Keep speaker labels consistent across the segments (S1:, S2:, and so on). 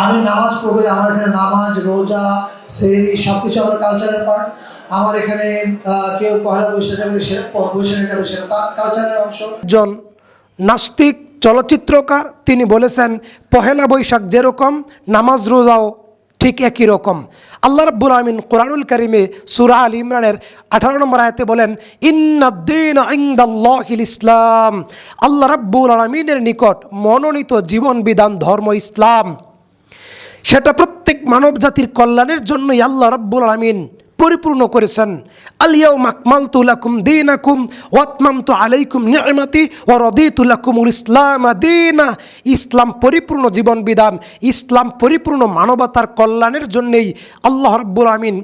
S1: আমি নামাজ পড়ব, আমার এখানে নামাজ, রোজা সেরি সব কিছু আমার কালচারের পার্ট আমার এখানে কেউ পয়লা বৈশাখ যাবে সেটা বৈশাখে যাবে সেটা তার কালচারের অংশ।
S2: একজন নাস্তিক চলচ্চিত্রকার, তিনি বলেছেন, পহেলা বৈশাখ যেরকম, নামাজ রোজাও ঠিক একই রকম। আল্লাহ রাব্বুল আমিন কোরআনুল করিমে সুরা আল ইমরানের আঠারো নম্বর আয়াতে বলেন ইন্নাদ্দিন ইসলাম আল্লাহ রাব্বুল আলমিনের নিকট মনোনীত জীবন বিধান ধর্ম ইসলাম। সেটা প্রত্যেক মানব জাতির কল্যাণের জন্যই আল্লাহ রব্বুল আলমিন পরিপূর্ণ করেছেন। আলিয়াও মাকমাল তুলাকুম দিন আকুম ওয়াতমাম তো আলাইকুম নিয়মাতি ও রদি তুলাকুমুল ইসলাম আদিনা ইসলাম পরিপূর্ণ জীবন বিধান ইসলাম পরিপূর্ণ মানবতার কল্যাণের জন্যেই আল্লাহ রব্বুল আমিন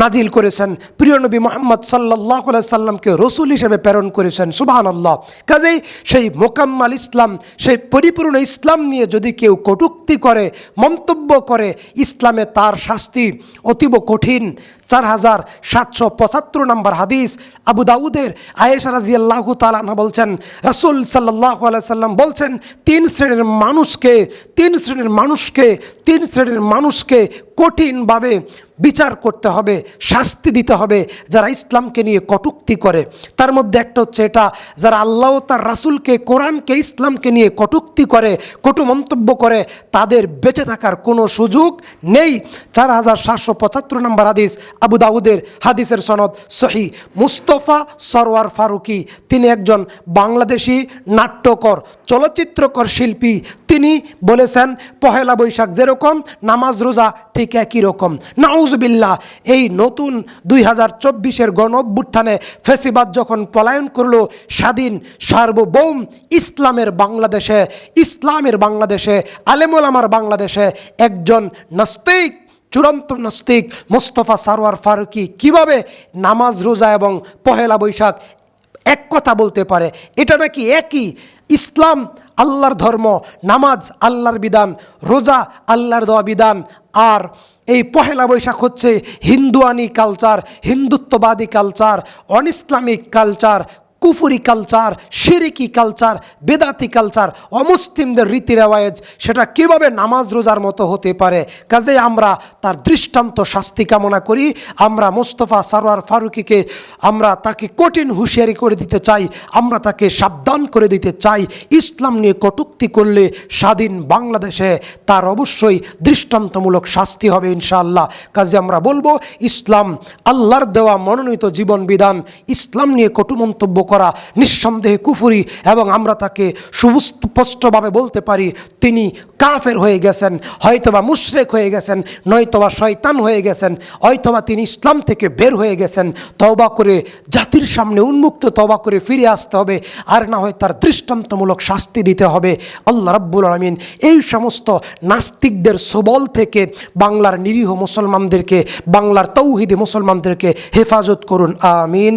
S2: নাজিল করেছেন। প্রিয় নবী মোহাম্মদ সাল্লাহ সাল্লামকে রসুল হিসেবে প্রেরণ করেছেন। সুবাহান আল্লাহ কাজেই সেই মোকাম্মাল ইসলাম, সেই পরিপূর্ণ ইসলাম নিয়ে যদি কেউ কটূক্তি করে, মন্তব্য করে, ইসলামে তার শাস্তি অতীব কঠিন। চার হাজার সাতশো পঁচাত্তর নম্বর হাদিস আবু দাউদের আয়েশা রাজি আল্লাহ তালানা বলছেন, রাসুল সাল্লাহ সাল্লাম বলছেন, তিন শ্রেণির মানুষকে, তিন শ্রেণির মানুষকে, তিন শ্রেণির মানুষকে কঠিনভাবে বিচার করতে হবে, শাস্তি দিতে হবে যারা ইসলামকে নিয়ে কটুক্তি করে। তার মধ্যে একটা হচ্ছে এটা, যারা আল্লাহ তার রাসুলকে, কোরআনকে, ইসলামকে নিয়ে কটুক্তি করে, কটু মন্তব্য করে, তাদের বেঁচে থাকার কোনো সুযোগ নেই। চার হাজার সাতশো পঁচাত্তর নম্বর হাদিস, আবু দাউদের হাদিসের সনদ সহি। মুস্তফা সরওয়ার ফারুকি, তিনি একজন বাংলাদেশি নাট্যকর, চলচ্চিত্রকর শিল্পী। তিনি বলেছেন, পহেলা বৈশাখ যেরকম, নামাজ রোজা ঠিক একই রকম। নাউজবিল্লা এই নতুন দুই হাজার চব্বিশের গণ অভ্যুত্থানে ফেসিবাদ যখন পলায়ন করল, স্বাধীন, সার্বভৌম ইসলামের বাংলাদেশে ইসলামের বাংলাদেশে আলেমুল আমার বাংলাদেশে একজন নাস্তিক, চূড়ান্ত নাস্তিক মোস্তফা সারোয়ার ফারুকি কীভাবে নামাজ, রোজা এবং পহেলা বৈশাখ এক কথা বলতে পারে? এটা নাকি একই? ইসলাম আল্লাহর ধর্ম, নামাজ আল্লাহর বিধান, রোজা আল্লাহর দেওয়া বিধান, আর এই পহেলা বৈশাখ হচ্ছে হিন্দুয়ানি কালচার হিন্দুত্ববাদী কালচার অন ইসলামিক কালচার কুফুরি কালচার, শিরিকি কালচার, বেদাতি কালচার, অমুসলিমদের রীতি রেওয়াজ সেটা কীভাবে নামাজ রোজার মতো হতে পারে? কাজে আমরা তার দৃষ্টান্ত শাস্তি কামনা করি। আমরা মোস্তফা সারোয়ার ফারুকিকে আমরা তাকে কঠিন হুঁশিয়ারি করে দিতে চাই, আমরা তাকে সাবধান করে দিতে চাই। ইসলাম নিয়ে কটুক্তি করলে স্বাধীন বাংলাদেশে তার অবশ্যই দৃষ্টান্তমূলক শাস্তি হবে ইনশাআল্লাহ। কাজে আমরা বলব, ইসলাম আল্লাহর দেওয়া মনোনীত জীবন বিধান ইসলাম নিয়ে কটু মন্তব্য করা নিঃসন্দেহে কুফুরি এবং আমরা তাকে সুস্পষ্টভাবে বলতে পারি, তিনি কাফের হয়ে গেছেন, হয়তোবা মুশরেক হয়ে গেছেন, নয়তোবা শয়তান হয়ে গেছেন, হয়তোবা তিনি ইসলাম থেকে বের হয়ে গেছেন। তওবা করে জাতির সামনে উন্মুক্ত তবা করে ফিরে আসতে হবে, আর না হয় তার দৃষ্টান্তমূলক শাস্তি দিতে হবে। আল্লাহ রাব্বুল আলমিন এই সমস্ত নাস্তিকদের সবল থেকে বাংলার নিরীহ মুসলমানদেরকে, বাংলার তৌহিদি মুসলমানদেরকে হেফাজত করুন, আমিন।